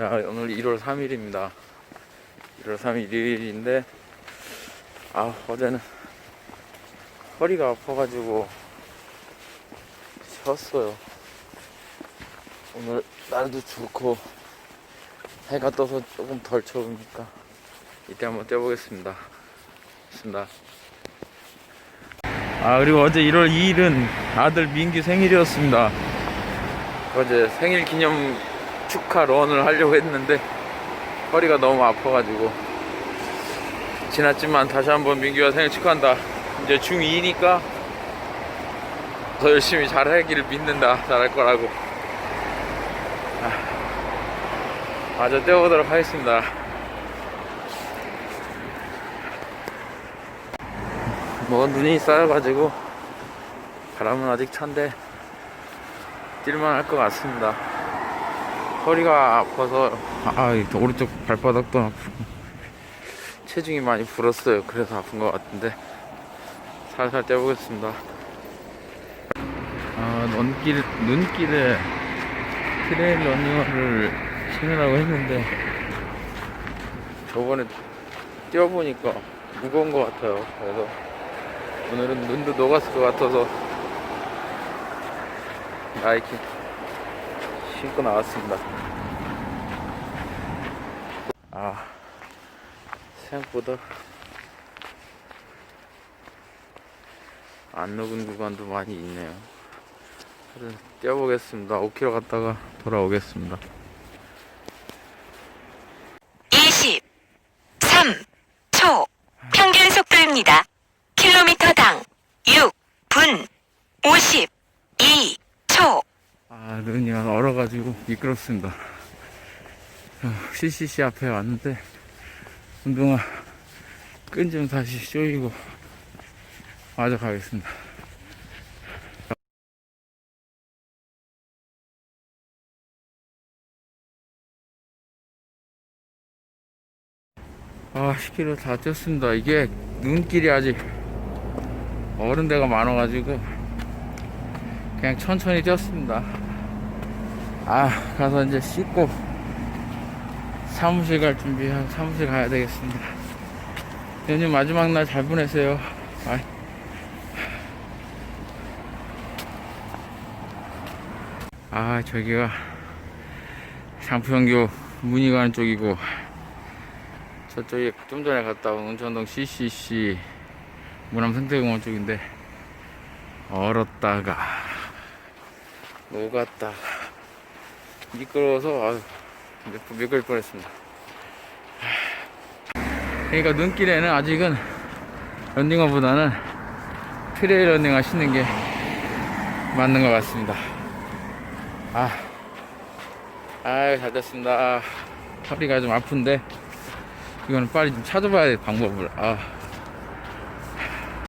자, 오늘 1월 3일입니다. 1월 3일 일요일인데, 아, 어제는 허리가 아파가지고 쉬었어요. 오늘 날도 좋고, 해가 떠서 조금 덜 추우니까, 이때 한번 뛰어보겠습니다. 좋습니다. 아, 그리고 어제 1월 2일은 아들 민규 생일이었습니다. 어제 생일 기념 축하 런을 하려고 했는데 허리가 너무 아파가지고 지났지만 다시 한번 민규가 생일 축하한다. 이제 중2니까 더 열심히 잘하기를 믿는다. 잘할 거라고. 아, 마저 떼어보도록 하겠습니다. 뭐 눈이 쌓여가지고 바람은 아직 찬데 뛸만 할 것 같습니다 허리가 아파서 아이 오른쪽 발바닥도 아프고. 체중이 많이 불었어요. 그래서 아픈 것 같은데. 살살 떼보겠습니다. 아 눈길, 눈길에 트레일 러닝화를 신으라고 했는데. 저번에 뛰어보니까 무거운 것 같아요. 그래서 오늘은 눈도 녹았을 것 같아서. 나이키 신고 나왔습니다. 아, 생각보다 안 녹은 구간도 많이 있네요. 뛰어보겠습니다. 5km 갔다가 돌아오겠습니다. 눈이 얼어가지고 미끄럽습니다. 어, CCC 앞에 왔는데, 운동화 끈 좀 다시 조이고, 마저 가겠습니다. 아, 10km 다 뛰었습니다. 이게 눈길이 아직 어른 데가 많아가지고, 그냥 천천히 뛰었습니다. 아, 가서 이제 씻고 사무실 갈 준비 한 사무실 가야 되겠습니다. 연휴 마지막 날 잘 보내세요. 아, 아 저기가 장포현교 문이 가는 쪽이고 저쪽에 좀 전에 갔다 온 운천동 CCC 문암 생태공원 쪽인데 얼었다가 녹았다가 미끄러워서 몇- 미끌 뻔했습니다. 그러니까 눈길에는 아직은 런닝화보다는 트레일 런닝화 신는 게 맞는 것 같습니다. 아, 아유 잘 됐습니다. 아, 허리가 좀 아픈데 이거는 빨리 좀 찾아봐야 될 방법을. 아.